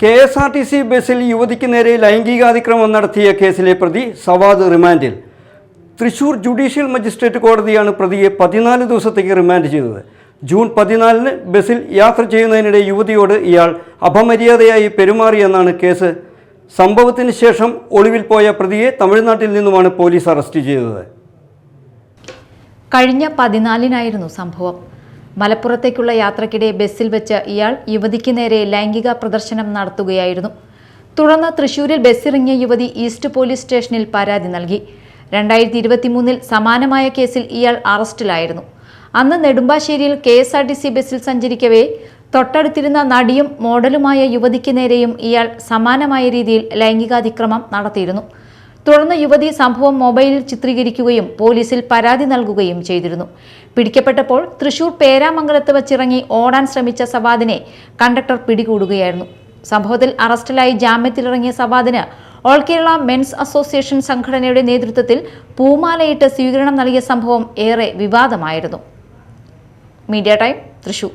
K S R T C ബസ്സിൽ യുവതിക്ക് നേരെ ലൈംഗികാതിക്രമം നടത്തിയ കേസിലെ പ്രതി സവാദ് റിമാൻഡിൽ. തൃശൂർ ജുഡീഷ്യൽ മജിസ്ട്രേറ്റ് കോടതിയാണ് പ്രതിയെ പതിനാല് ദിവസത്തേക്ക് റിമാൻഡ് ചെയ്തത്. ജൂൺ പതിനാലിന് ബസ്സിൽ യാത്ര ചെയ്യുന്നതിനിടെ യുവതിയോട് ഇയാൾ അപമര്യാദയായി പെരുമാറിയെന്നാണ് കേസ്. സംഭവത്തിന് ശേഷം ഒളിവിൽ പോയ പ്രതിയെ തമിഴ്നാട്ടിൽ നിന്നുമാണ് പോലീസ് അറസ്റ്റ് ചെയ്തത്. കഴിഞ്ഞ പതിനാലിനായിരുന്നു സംഭവം. മലപ്പുറത്തേക്കുള്ള യാത്രക്കിടെ ബസ്സിൽ വെച്ച് ഇയാൾ യുവതിക്ക് നേരെ ലൈംഗിക പ്രദർശനം നടത്തുകയായിരുന്നു. തുടർന്ന് തൃശൂരിൽ ബസ്സിറങ്ങിയ യുവതി ഈസ്റ്റ് പോലീസ് സ്റ്റേഷനിൽ പരാതി നൽകി. രണ്ടായിരത്തി ഇരുപത്തിമൂന്നിൽ സമാനമായ കേസിൽ ഇയാൾ അറസ്റ്റിലായിരുന്നു. അന്ന് നെടുമ്പാശ്ശേരിയിൽ K S R T C ബസ്സിൽ സഞ്ചരിക്കവേ തൊട്ടടുത്തിരുന്ന നടിയും മോഡലുമായ യുവതിക്ക് നേരെയും ഇയാൾ സമാനമായ രീതിയിൽ ലൈംഗികാതിക്രമം നടത്തിയിരുന്നു. തുടർന്ന് യുവതി സംഭവം മൊബൈലിൽ ചിത്രീകരിക്കുകയും പോലീസിൽ പരാതി നൽകുകയും ചെയ്തിരുന്നു. പിടിക്കപ്പെട്ടപ്പോൾ തൃശൂർ പേരാമംഗലത്ത് വച്ചിറങ്ങി ഓടാൻ ശ്രമിച്ച സവാദിനെ കണ്ടക്ടർ പിടികൂടുകയായിരുന്നു. സംഭവത്തിൽ അറസ്റ്റിലായി ജാമ്യത്തിലിറങ്ങിയ സവാദിന് ഓൾ കേരള മെൻസ് അസോസിയേഷൻ സംഘടനയുടെ നേതൃത്വത്തിൽ പൂമാലയിട്ട് സ്വീകരണം നൽകിയ സംഭവം ഏറെ വിവാദമായിരുന്നു. Media time Thrissur.